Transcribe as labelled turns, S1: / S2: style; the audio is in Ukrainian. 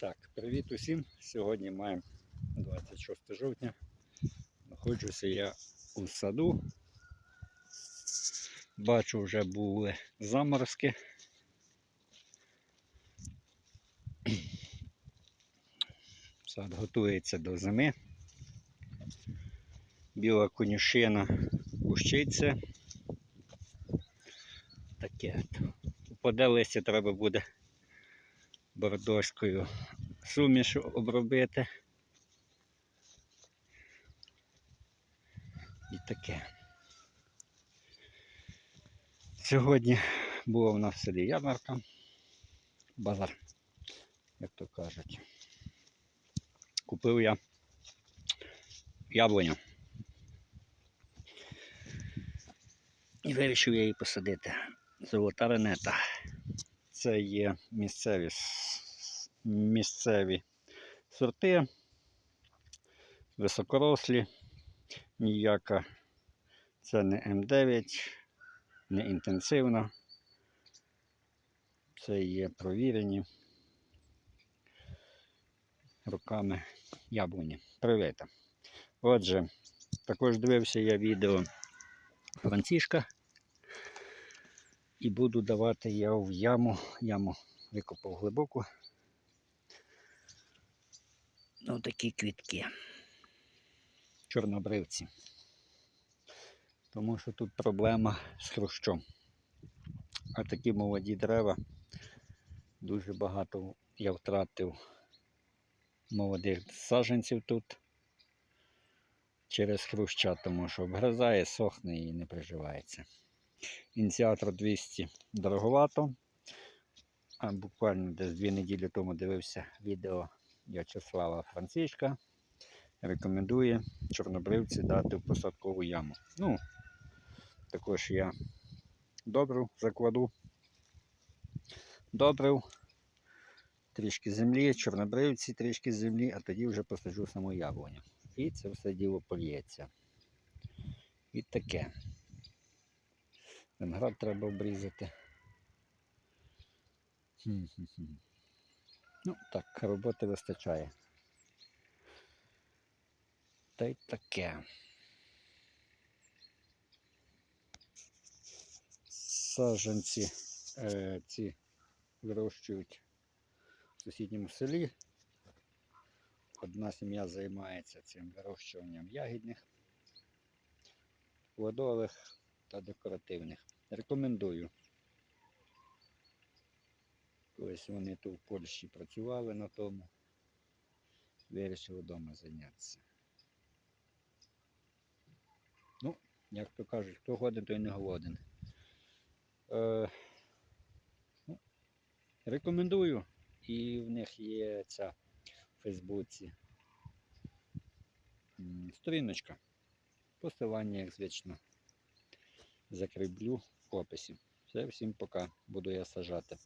S1: Так, привіт усім. Сьогодні маємо 26 жовтня. Знаходжуся я у саду. Бачу, вже були заморозки. Сад готується до зими. Біла конюшина кущиться. Таке. Упаде треба буде бордоською суміш обробити. І таке. Сьогодні була в нас в селі ярмарка, базар, як то кажуть. Купив я яблуню. І вирішив я її посадити. Золота ренета. Це є місцеві, місцеві сорти, високорослі, ніяка це не М9, не інтенсивна. Це є провірені руками яблуні. Привіт. Отже, також дивився я відео Францішка. І буду давати я в яму. Яму викопав глибоку. Ось такі квітки. Чорнобривці. Тому що тут проблема з хрущом. А такі молоді дерева дуже багато я втратив молодих саджанців тут через хруща, тому що обгризає, сохне і не приживається. Ініціатор 200 дороговато. Буквально десь дві неділі тому дивився відео В'ячеслава Францишка. Рекомендує чорнобривці дати в посадкову яму. Ну, також я добрив, закладу. Добрив, трішки землі, чорнобривці, трішки землі, а тоді вже посаджу саму яблуню. І це все діло польється. І таке. Виноград треба обрізати. Ну, так, роботи вистачає. Та й таке. Саджанці е, ці вирощують в сусідньому селі. Одна сім'я займається цим вирощуванням ягідних, плодових та декоративних. Рекомендую. Колись вони тут в Польщі працювали на тому. Вирішили вдома зайнятися. Ну, як то кажуть, хто годен, той не голоден. Е, ну, рекомендую. І в них є ця в Фейсбуці сторіночка. Посилання, як звично, закріплю в описі. Все, всім пока. Буду я сажати.